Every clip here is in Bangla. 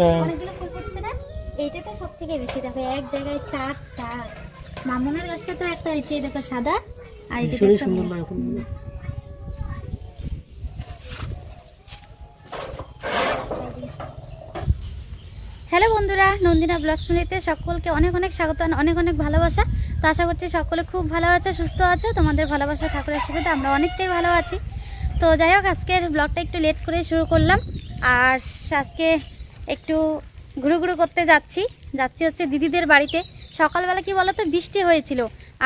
হ্যাঁ। অনেকগুলো ফুল ফুটছে না? এইটাতে সব থেকে বেশি। দেখো এক জায়গায় চারটা। মামনের গাছটা তো একটা হয়েছে দেখো সাদা। আর এটাতে সুন্দর লাগে ফুলগুলো হ্যালো বন্ধুরা নন্দিনা ব্লগ শুনিতে সকলকে অনেক অনেক স্বাগত অনেক অনেক ভালোবাসা। তো আশা করছি সকলে খুব ভালো আছো সুস্থ আছো। তোমাদের ভালোবাসা ঠাকুরের সুবিধা আমরা অনেকটাই ভালো আছি। তো যাই হোক আজকের ব্লগটা একটু লেট করে শুরু করলাম। আর আজকে একটু ঘুরু ঘুরু করতে যাচ্ছি। যাচ্ছি হচ্ছে দিদিদের বাড়িতে। সকালবেলা কি বলতো? বৃষ্টি হয়েছিল।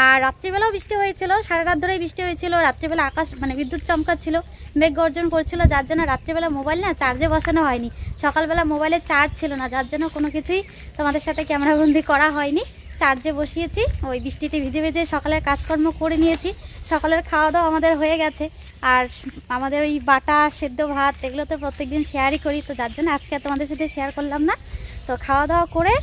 আর রাত্রিবেলাও বৃষ্টি হয়েছিল। সারা রাত ধরেই বৃষ্টি হয়েছিল। রাত্রিবেলা আকাশ মানে বিদ্যুৎ চমকাচ্ছিল। মেঘ গর্জন করছিল। যার জন্য রাত্রিবেলা মোবাইল না চার্জে বসানো হয়নি। সকালবেলা মোবাইলে চার্জ ছিল না। যার জন্য কোনো কিছুই তোমাদের সাথে ক্যামেরাবন্দি করা হয়নি। চার্জে বসিয়েছি, ওই বৃষ্টিতে ভিজে ভিজে সকালের কাজকর্ম করে নিয়েছি, সকালের খাওয়া দাওয়া আমাদের হয়ে গেছে। আর আমাদের ওই বাটা, সেদ্ধ ভাত, এগুলো তো প্রত্যেকদিন শেয়ারই করি, তো যার জন্য আজকে তোমাদের সাথে শেয়ার করলাম না। তো খাওয়া দাওয়া করে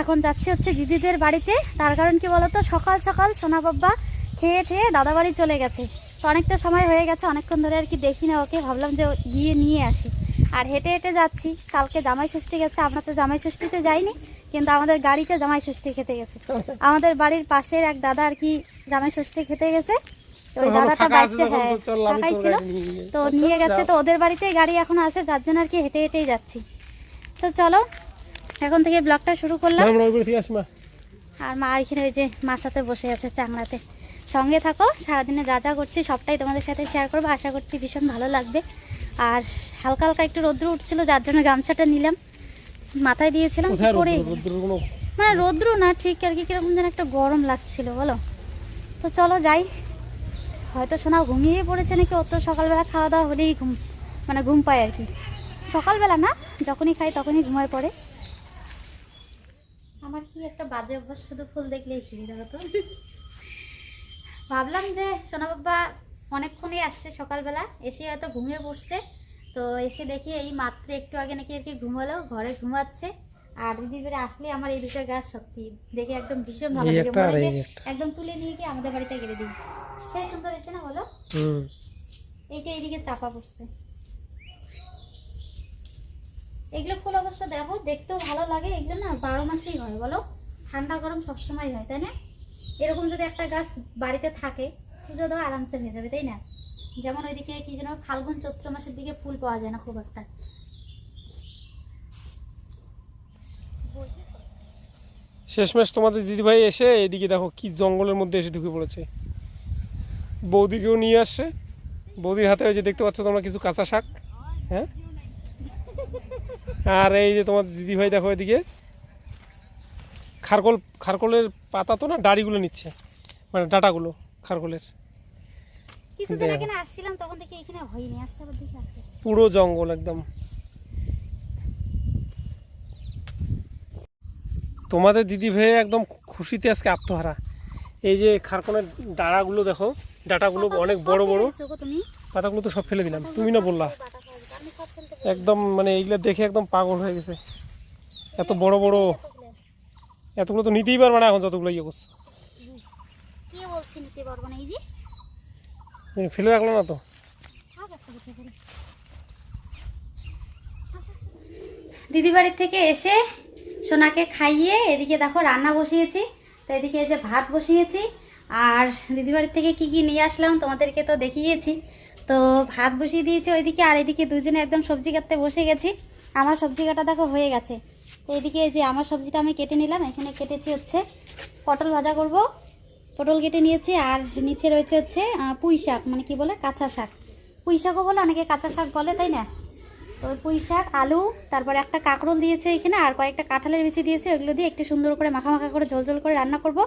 এখন যাচ্ছি হচ্ছে দিদিদের বাড়িতে। তার কারণ কি বলতো, সকাল সকাল সোনা বাব্বা খেয়ে ঠেয়ে দাদা বাড়ি চলে গেছে। তো অনেকটা সময় হয়ে গেছে, অনেকক্ষণ ধরে আর কি দেখি না ওকে, ভাবলাম যে গিয়ে নিয়ে আসি। আর হেঁটে হেঁটে যাচ্ছি, কালকে জামাই ষষ্ঠী গেছে, আমরা তো জামাই ষষ্ঠীতে যাইনি। কিন্তু আমাদের গাড়িটা জামাই ষষ্ঠী খেতে গেছে। আমাদের বাড়ির পাশের এক দাদা আর কি জামাই ষষ্ঠী খেতে গেছে। তো ওই দাদাটা বাড়িতে হ্যাঁ ছিল। নিয়ে তো নিয়ে গেছে তো ওদের বাড়িতেই গাড়ি এখন আছে যার জন্য আর কি হেঁটে হেঁটেই যাচ্ছি। তো চলো এখন থেকে ব্লগটা শুরু করলাম। আর মা এখানে ওই যে মাছাতে বসে আছে চাংড়াতে। সঙ্গে থাকো সারাদিনে যা যা করছি সবটাই তোমাদের সাথে শেয়ার করব। আশা করছি ভীষণ ভালো লাগবে। আর হালকা হালকা একটু রৌদ্র উঠছিল যার জন্য গামছাটা নিলাম। মাথায় দিয়েছিলাম পরে মানে রৌদ্র না ঠিক আর কি কীরকম যেন একটা গরম লাগছিল বলো? তো চলো যাই। হয়তো সোনা ঘুমিয়ে পড়েছে নাকি অত সকালবেলা খাওয়া দাওয়া হলেই ঘুম মানে ঘুম পায় আর কি। সকালবেলা না যখনই খাই তখনই ঘুমায় পড়ে। আমার কি একটা বাজে অভ্যাস শুধু ফুল দেখলেই ছিঁড়ে দেখো তো? ভাবলাম যে সোনা বাবা অনেকক্ষণই আসছে সকালবেলা এসে হয়তো ঘুমিয়ে পড়ছে। তো এসে দেখি এই মাত্র একটু আগে নাকি আর কি ঘুমালো ঘরে ঘুমাচ্ছে। আর দিদি করে আসলে আমার এই দুটো গাছ সত্যি দেখে একদম ভীষণ ভালো লাগে। একদম তুলে নিয়ে গিয়ে আমাদের বাড়িতে গেড়ে দিই। সেই সুন্দর হয়েছে না বলো? হুম। এইটা এইদিকে চাপা পড়ছে। এগুলো ফুল অবশ্য দেখো দেখতেও ভালো লাগে। এগুলো না বারো মাসেই হয় বলো। ঠান্ডা গরম সবসময় হয় তাই না? এরকম যদি একটা গাছ বাড়িতে থাকে পুজো দেওয়া আরামসে হয়ে যাবে তাই না? যেমন ওইদিকে কি যেন ফাল্গুন চৈত্র মাসের দিকে ফুল পাওয়া যায় না খুব একটা। শেষমেশ তোমাদের দিদিভাই এসে এদিকে দেখো কি জঙ্গলের মধ্যে এসে ঢুকে পড়েছে। বৌদিকেও নিয়ে আসছে। বৌদির হাতে ওই যে দেখতে পাচ্ছ তোমরা কিছু কাঁচা শাক হ্যাঁ? আর এই যে তোমার দিদিভাই দেখো এদিকে। খারকোল খারকোলের পাতা তো না ডাড়িগুলো নিচ্ছে মানে ডাটাগুলো খারকোলের কিছুদিন আগে না আসছিলাম তখন দেখি এখানে হয়নি আসতে আবার দেখি আছে পুরো জঙ্গল একদম। তোমাদের দিদি ভাই একদম খুশিতে আজকে আত্মহারা। এই যে খারকনের ডাড়াগুলো দেখো ডাটাগুলো অনেক বড় বড়। পাতাগুলো তো সব ফেলে দিলাম। তুমি না বললা। একদম মানে এইগুলো দেখে একদম পাগল হয়ে গেছে। এত বড় বড়। এতগুলো তো নিতেই পারবে না এখন যতগুলো ইয়ে করছে। কি বলছি নিতে পারব না এই যে? ফেলে রাখল না তো। দিদি বাড়ির থেকে এসে সোনাকে খাইয়ে এদিকে দেখো রান্না বসিয়েছি, তো এদিকে যে ভাত বসিয়েছি, আর দিদি বাড়ির থেকে কি কি নিয়ে আসলাম তোমাদেরকে তো দেখিয়েছি। তো ভাত বসিয়ে দিয়েছি ওইদিকে, আর এদিকে দুজনে একদম সবজি কাটতে বসে গেছি। আমার সবজি কাটা দেখো হয়ে গেছে। তো এদিকে এই যে আমার সবজিটা আমি কেটে নিলাম, এখানে কেটেছি হচ্ছে পটল ভাজা করব। পটল কেটে নিয়েছি আর নিচে রয়েছে হচ্ছে পুঁই শাক মানে কি বলে, কাঁচা শাক। পুঁই শাকও বলে, অনেকে কাঁচা শাক বলে, তাই না? তো ওই পুঁই শাক, আলু, তারপরে একটা কাঁকরোল দিয়েছে এখানে, আর কয়েকটা কাঁঠালের বেছে দিয়েছে, ওইগুলো দিয়ে একটু সুন্দর করে মাখা মাখা করে ঝোল ঝোল করে রান্না করব।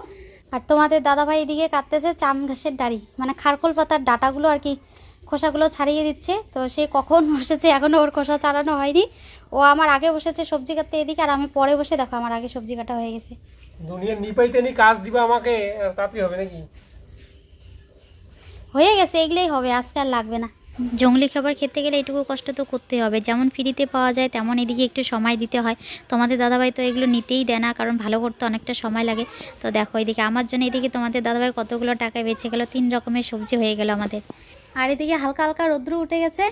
আর তোমাদের দাদাভাই এদিকে কাটতেছে চাম ঘাসের ডাড়ি মানে খারকোল পাতার ডাটাগুলো আর কি খোসাগুলো ছাড়িয়ে দিচ্ছে। তো সে কখন বসেছে? এখনও ওর খোসা ছাড়ানো হয়নি। ও আমার আগে বসেছে সবজি কাটতে এদিকে আর আমি পরে বসে দেখো আমার আগে সবজি কাটা হয়ে গেছে। দুনিয়ার নিপাইতে নি কাজ দিবা আমাকে হবে নাকি? হয়ে গেছে এগুলোই হবে আজকে আর লাগবে না। জঙ্গলি খাবার খেতে গেলে এটুকু কষ্ট তো করতে হবে। যেমন ফ্রিতে পাওয়া যায় তেমন এদিকে একটু সময় দিতে হয়। তোমাদের দাদাভাই তো এগুলো নিতেই দেয় না কারণ ভালো করতে অনেকটা সময় লাগে। তো দেখো এদিকে আমার জন্য এদিকে তোমাদের দাদাভাই কতগুলো টাকায় বেঁচে গেল তিন রকমের সবজি হয়ে গেল আমাদের। আর এদিকে হালকা হালকা রৌদ্র উঠে গেছে।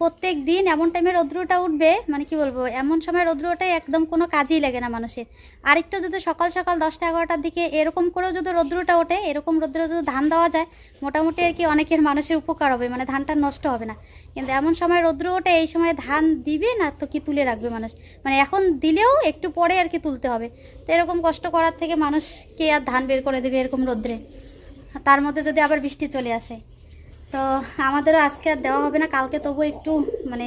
প্রত্যেক দিন এমন টাইমে রৌদ্রটা উঠবে মানে কি বলব, এমন সময় রৌদ্রটাই একদম কোনো কাজেই লাগে না মানুষের। আরেকটু যদি সকাল সকাল দশটা এগারোটার দিকে এরকম করেও যদি রৌদ্রটা ওঠে, এরকম রৌদ্র যদি ধান দেওয়া যায়, মোটামুটি আর কি অনেকের মানুষের উপকার হবে মানে ধানটা নষ্ট হবে না। কিন্তু এমন সময় রৌদ্র ওঠে, এই সময় ধান দিবে না তো কি তুলে রাখবে মানুষ? মানে এখন দিলেও একটু পরে আর কি তুলতে হবে। তো এরকম কষ্ট করার থেকে মানুষকে আর ধান বের করে দেবে এরকম রৌদ্রে। তার মধ্যে যদি আবার বৃষ্টি চলে আসে। তো আমাদেরও আজকে আর দেওয়া হবে না কালকে তবু একটু মানে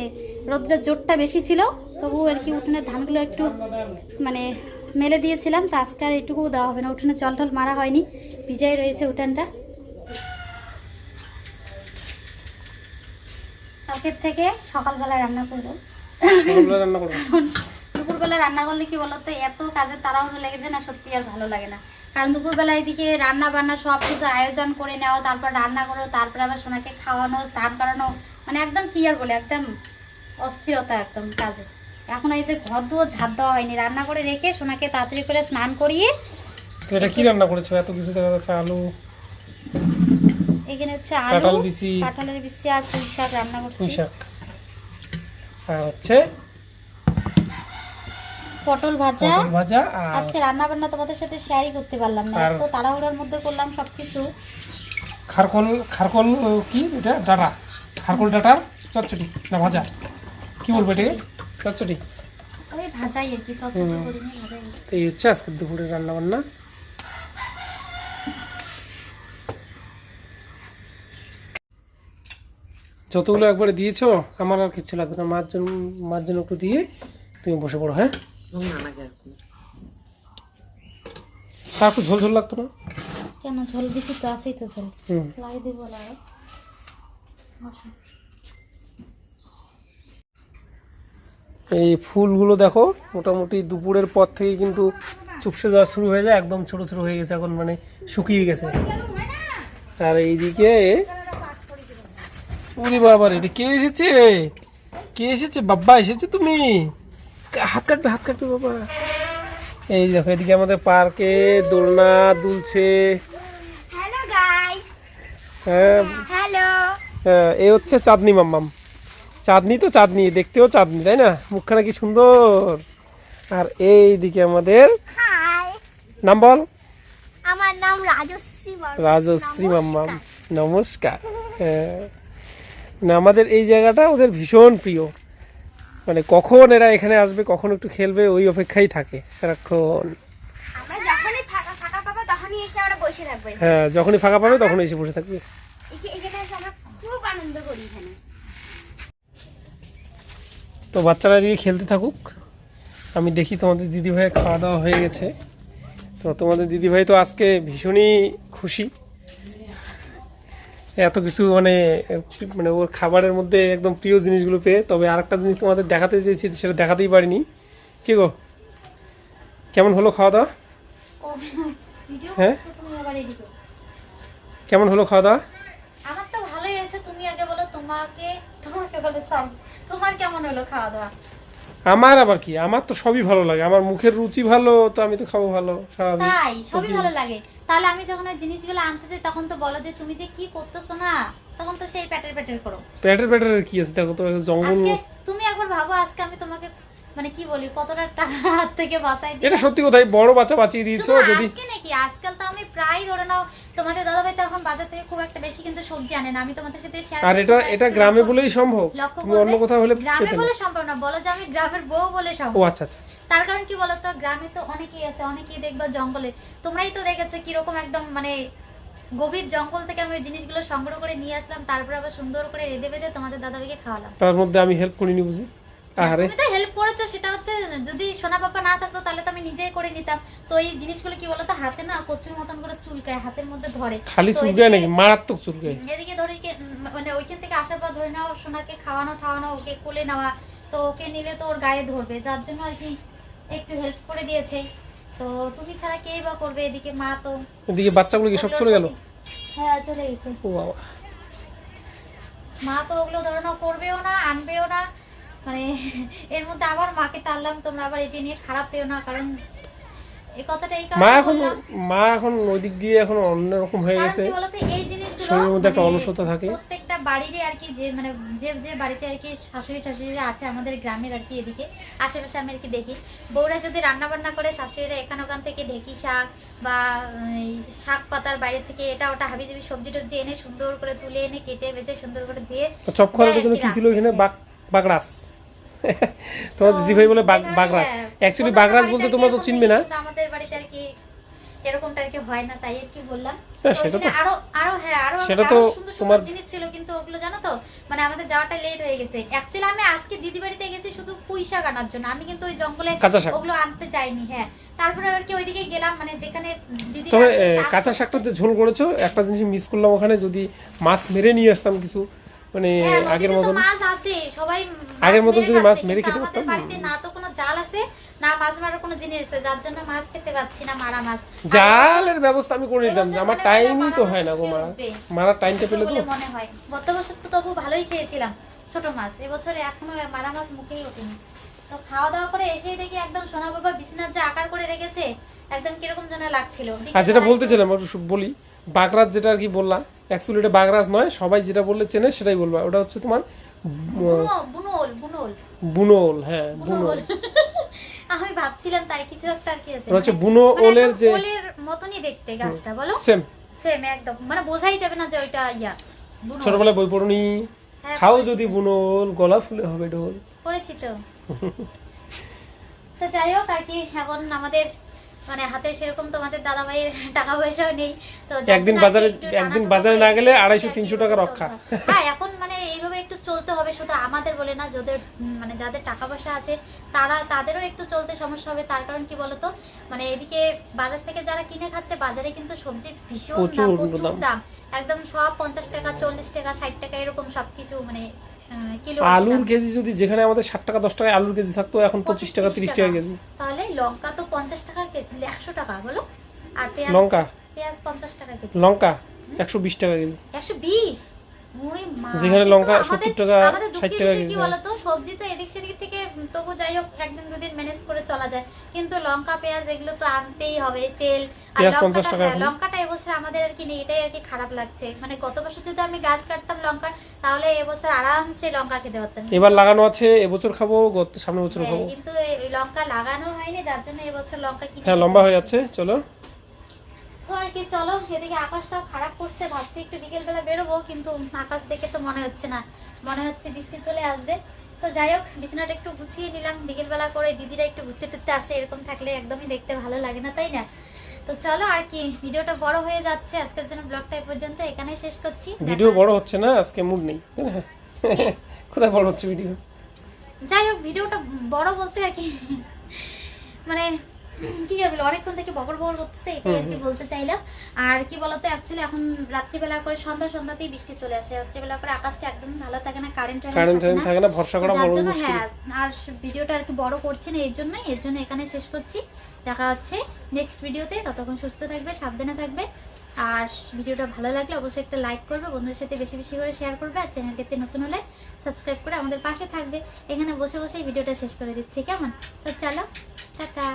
রোদ্রের জোরটা বেশি ছিল তবু আর কি উঠোনের ধানগুলো একটু মানে মেলে দিয়েছিলাম তো আজকে আর এটুকুও দেওয়া হবে না উঠোনে জল টল মারা হয়নি ভিজাই রয়েছে উঠানটা। কালকের থেকে সকালবেলা রান্না করব। রান্না করব? দুপুরবেলা রান্না করলে কি বলতো এত কাজের তাড়াহুড়ো লেগেছে না সত্যি আর ভালো লাগে না। কারণ দুপুরবেলা এদিকে রান্না বান্না সব কিছু আয়োজন করে নেওয়া তারপর রান্না করো তারপর আবার সোনাকে খাওয়ানো স্নান করানো মানে একদম কি আর বলে একদম অস্থিরতা একদম কাজে। এখন এই যে ঘর দুয়ার ঝাড় দেওয়া হয়নি রান্না করে রেখে সোনাকে তাড়াতাড়ি করে স্নান করিয়ে এটা কি রান্না করেছ? এত কিছু দেখা যাচ্ছে আলু এখানে হচ্ছে আলু। কাঁঠালের বিচি আর পুঁই শাক রান্না করছি। পুঁই শাক। আর হচ্ছে পটল ভাজা পটল ভাজা আর আজকে রান্না বান্না তোমাদের সাথে শেয়ারই করতে পারলাম না। তো তাড়াহুড়োর মধ্যে করলাম সব কিছু খারকল খারকল কি এটা ডাটা। খারকল ডাটার চচ্চড়ি না ভাজা। কি বলব এটাকে? চচ্চড়ি। ওই ভাজাই আর কি চচ্চড়ি করিনি ভাজাই এই হচ্ছে আজকে দুপুরে রান্না বান্না যতগুলো একবারে দিয়েছ আমার আর কিচ্ছু লাগবে না। মার জন্য মার জন্য একটু দিয়ে তুমি বসে পড়ো হ্যাঁ? তার একটু ঝোল ঝোল লাগতো না কেন ঝোল বেশি তো আছেই তো ঝোল দিব এই ফুলগুলো দেখো মোটামুটি দুপুরের পর থেকে কিন্তু চুপসে যাওয়া শুরু হয়ে যায় একদম ছোট ছোট হয়ে গেছে এখন মানে শুকিয়ে গেছে আর এইদিকে উরি বাবা রে কে এসেছে কে এসেছে বাবা এসেছে তুমি হাত কাটবে হাত কাটবে বাবা। এই দেখো এদিকে আমাদের পার্কে দোলনা দুলছে। হ্যাঁ। হ্যাঁ, এ হচ্ছে চাঁদনি মাম্মাম। চাঁদনি তো চাঁদনি দেখতেও চাঁদনি তাই না? মুখখানা কি সুন্দর। আর এই দিকে আমাদের নাম বল। আমার নাম রাজশ্রী রাজশ্রী মাম্মাম। নমস্কার। হ্যাঁ। না আমাদের এই জায়গাটা ওদের ভীষণ প্রিয়। মানে কখন এরা এখানে আসবে কখন একটু খেলবে ওই অপেক্ষাই থাকে সারাক্ষণ। হ্যাঁ যখনই ফাঁকা পাবে তখন এসে বসে থাকবে। তো বাচ্চারা দিয়ে খেলতে থাকুক। আমি দেখি তোমাদের দিদিভাইয়ের খাওয়া দাওয়া হয়ে গেছে। তো তোমাদের দিদিভাই তো আজকে ভীষণই খুশি। এত কিছু মানে মানে ওর খাবারের মধ্যে একদম প্রিয় জিনিসগুলো পেয়ে, তবে আরেকটা জিনিস তোমাদের দেখাতে চেয়েছি, সেটা দেখাতেই পারিনি। কি গো? কেমন হলো খাওয়া দাওয়া? হ্যাঁ? কেমন হলো খাওয়া দাওয়া? আমার তো ভালোই তুমি আগে বলো তোমাকে তোমাকে বলে সব তোমার কেমন হলো খাওয়া দাওয়া? আমার আবার কি? আমার তো সবই ভালো লাগে। আমার মুখের রুচি ভালো তো আমি তো খাব ভালো স্বাভাবিক। তাই সবই ভালো লাগে। তাহলে আমি যখন ওই জিনিসগুলো আনতে যাই তখন তো বলো যে তুমি যে কি করতেছো না? তখন তো সেই প্যাটার প্যাটার করো। প্যাটার প্যাটার কি আছে? দেখো তো জঙ্গল আজকে তুমি একবার ভাবো আজকে আমি তোমাকে মানে কি বলি কতটা টাকা হাত থেকে বাঁচাই দিই এটা সত্যি কথাই বড় বাচ্চা বাঁচিয়ে দিয়েছ যদি আজকে নাকি? আজকাল তো আমি প্রায় ধরে নাও তোমাদের দাদাভাই তো এখন বাজার থেকে খুব একটা বেশি কিন্তু সবজি আনে না। আমি তোমাদের সাথে শেয়ার আর এটা এটা গ্রামে বলেই সম্ভব। তুমি অন্য কোথাও হলে গ্রামে বলে সম্ভব না বলো যে আমি গ্রামের বউ বলে সম্ভব। আচ্ছা আচ্ছা আচ্ছা। তার কারণ কি বলতো গ্রামে তো অনেকেই আছে অনেকেই দেখবা জঙ্গলে। তোমরাই তো দেখেছ কীরকম একদম মানে গভীর জঙ্গল থেকে আমি ওই জিনিসগুলো সংগ্রহ করে নিয়ে আসলাম তারপর আবার সুন্দর করে রেঁধে বেঁধে তোমাদের দাদাভাইকে খাওয়ালাম। তার মধ্যে আমি হেল্প করিনি বুঝি? আহারে তুমি তো হেল্প করেছ সেটা হচ্ছে যদি সোনা পাপা না থাকতো তাহলে তো আমি নিজেই করে নিতাম। তো এই জিনিসগুলো কি বলতো হাতে না কচুর মতন করে চুলকায় হাতের মধ্যে ধরে। খালি চুলকায় নাকি? মারাত্মক চুলকায় এদিকে ধরে মানে ওইখান থেকে আসার পর ধরে নাও সোনাকে খাওয়ানো ঠাওয়ানো ওকে কোলে নেওয়া। তো ওকে নিলে তো ওর গায়ে ধরবে যার জন্য আর কি একটু হেল্প করে দিয়েছে। তো তুমি ছাড়া কেই বা করবে? এদিকে মা তো এদিকে বাচ্চাগুলো কি সব চলে গেল? হ্যাঁ চলে গেছে। ও বাবা। মা তো ওগুলো ধরে নাও করবেও না আনবেও না। মানে এর মধ্যে আবার মাকে টানলাম তোমরা আবার এটি নিয়ে খারাপ পেও না কারণ এই কথাটা এই মা এখন মা এখন ওই দিক দিয়ে এখন অন্যরকম হয়ে গেছে বলতো এই জিনিসগুলো শরীরের মধ্যে একটা মানে অলসতা থাকে। প্রত্যেকটা বাড়িরই আর কি যে মানে যে যে বাড়িতে আর কি শাশুড়ি শাশুড়িরা আছে আমাদের গ্রামের আর কি এদিকে আশেপাশে আমি আর কি দেখি বউরা যদি রান্না বান্না করে শাশুড়িরা এখান ওখান থেকে ঢেকি শাক বা শাক পাতার বাইরে থেকে এটা ওটা হাবিজাবি সবজি টবজি এনে সুন্দর করে তুলে এনে কেটে বেছে সুন্দর করে ধুয়ে চপ খাওয়ার জন্য কি ছিল এখানে রাখে। বাগ বাগরাস। তোমার তো দিদিভাই বলে বাগরাস। অ্যাকচুয়ালি বাগরাস বলতে তোমরা তো চিনবে না। আমাদের বাড়িতে আর কি এরকমটা আর কি হয় না তাই আর কি বললাম। হ্যাঁ, সেটা তো- আরও আরও হ্যাঁ আরও সেটা তো সুন্দর সুন্দর তোমার- জিনিস ছিল কিন্তু ওগুলো জানো তো মানে আমাদের যাওয়াটা লেট হয়ে গেছে। অ্যাকচুয়ালি আমি আজকে দিদি বাড়িতে গেছি শুধু পুঁই শাক আনার জন্য। আমি কিন্তু ওই জঙ্গলে কাঁচা ওগুলো আনতে যাইনি হ্যাঁ। তারপরে আর কি ওইদিকে গেলাম মানে যেখানে দিদি তবে কাঁচা শাকটা যে ঝোল করেছ একটা জিনিস মিস করলাম ওখানে যদি মাছ মেরে নিয়ে আসতাম কিছু মানে আগের মতন মাছ আছে সবাই আগের মতন যদি মাছ মেরে খেতে পারতাম। বাড়িতে না তো কোনো জাল আছে না মাছ মারার কোনো জিনিস আছে যার জন্য মাছ খেতে পাচ্ছি না মারা মাছ। জালের ব্যবস্থা আমি করে দিতাম আমার হয় টাইমই তো হয় না গো মারা। মারার টাইমটা পেলে তো? মনে হয়। গত বছর তো তবু ভালোই খেয়েছিলাম ছোট মাছ। এবছরে এখনও মারা মাছ মুখেই ওঠেনি। তো খাওয়া দাওয়া করে এসেই দেখি একদম সোনা বাবা বিছনার যে আকার করে রেখেছে একদম কীরকম যেন লাগছিল। আর যেটা বলতেছিলাম একটু বলি বাগরাজ যেটা আর কি বললাম অ্যাকচুয়ালি এটা বাগরাজ নয় সবাই যেটা বললে চেনে সেটাই বলবা। ওটা হচ্ছে তোমার বুনো- বুনোল হ্যাঁ বুনোল। আমি ভাবছিলাম তাই কিছু একটা আর কি আছে। হচ্ছে মানে- যে ওলের মতনই দেখতে গাছটা বলো? সেম সেম একদম। মানে বোঝাই যাবে না যে ওইটা ইয়া ছোটবেলায় বই পড়নি। হ্যাঁ, খাও যদি বুনোল গলা ফুলে হবে ঢোল। তো। তো যাই হোক আর কি এখন আমাদের মানে হাতে সেরকম তোমাদের দাদা ভাইয়ের টাকা পয়সাও নেই। তো একদিন বাজারে- একদিন বাজারে না গেলে আড়াইশো, তিনশো টাকা রক্ষা। হ্যাঁ এখন মানে এইভাবে একটু চলতে হবে শুধু আমাদের বলে না যাদের মানে যাদের টাকা পয়সা আছে তারা তাদেরও একটু চলতে সমস্যা হবে। তার কারণ কি বলতো? মানে এদিকে বাজার থেকে যারা কিনে খাচ্ছে বাজারে কিন্তু সবজির ভীষণ দাম। একদম সব পঞ্চাশ টাকা চল্লিশ টাকা ষাট টাকা এরকম সবকিছু মানে আলুর কেজি যদি যেখানে আমাদের ষাট টাকা দশ টাকায় আলুর কেজি থাকতো এখন পঁচিশ টাকা তিরিশ টাকা কেজি। তাহলে লঙ্কা তো পঞ্চাশ টাকা একশো টাকা বলো। আর পেঁয়াজ লঙ্কা? পেঁয়াজ পঞ্চাশ টাকা কেজি। লঙ্কা? একশো বিশ টাকা কেজি। একশো বিশ? যেখানে লঙ্কা 70 টাকা, আমাদের 60 দুঃখের টাকা কি বলতো? সবজি তো এদিক সেদিক থেকে তবু যাই হোক একদিন দুদিন ম্যানেজ করে চলা যায়। কিন্তু লঙ্কা পেঁয়াজ এগুলো তো আনতেই হবে তেল। পেঁয়াজ 50 লঙ্কাটা টাকা হ্যাঁ, লঙ্কাটা এবছর আমাদের আর কি নেই এটাই আর কি খারাপ লাগছে। মানে গত বছর যদি আমি গাছ কাটতাম লঙ্কা তাহলে এবছর আরামসে লঙ্কা খেতে পারতাম। এবার লাগানো আছে এবছর খাব গত সামনে বছর হ্যাঁ, খাব। কিন্তু লঙ্কা লাগানো হয়নি যার জন্য এবছর লঙ্কা কিনে হ্যাঁ লম্বা হয়ে যাচ্ছে চলো। তো আর কি চলো এদিকে আকাশটাও খারাপ করছে ভাবছি একটু বিকেল বেলা বেরোবো কিন্তু আকাশ দেখে তো মনে হচ্ছে না মনে হচ্ছে বৃষ্টি চলে আসবে। তো যাই হোক বিছানাটা একটু গুছিয়ে নিলাম বিকেল বেলা করে দিদিরা একটু ঘুরতে টুরতে আসে এরকম থাকলে একদমই দেখতে ভালো লাগে না তাই না? তো চলো আর কি ভিডিওটা বড় হয়ে যাচ্ছে আজকের জন্য ব্লগটা এই পর্যন্ত এখানেই শেষ করছি ভিডিও বড় হচ্ছে- না আজকে মুড নেই। কোথায় বড় হচ্ছে ভিডিও? যাই হোক ভিডিওটা বড় বলতে আর কি মানে কি আর অনেকক্ষণ থেকে বকর বকর করতেছে এটাই আর কি বলতে চাইলাম। আর কি বলতো অ্যাকচুয়ালি এখন রাত্রিবেলা করে সন্ধ্যা সন্ধ্যাতেই বৃষ্টি চলে আসে। রাত্রিবেলা করে আকাশটা একদম ভালো থাকে না কারেন্ট কারেন্ট থাকে না। ভরসা করা বড় মুশকিল। হ্যাঁ আর ভিডিওটা আর কি বড় করছি না এর জন্যই এর জন্য এখানে শেষ করছি। দেখা হচ্ছে নেক্সট ভিডিওতে ততক্ষণ সুস্থ থাকবে সাবধানে থাকবে। আর ভিডিওটা ভালো লাগলে অবশ্যই একটা লাইক করবে বন্ধুদের সাথে বেশি বেশি করে শেয়ার করবে আর চ্যানেলটিতে নতুন হলে সাবস্ক্রাইব করে আমাদের পাশে থাকবে। এখানে বসে বসেই ভিডিওটা শেষ করে দিচ্ছি কেমন? তো চলো টাটা।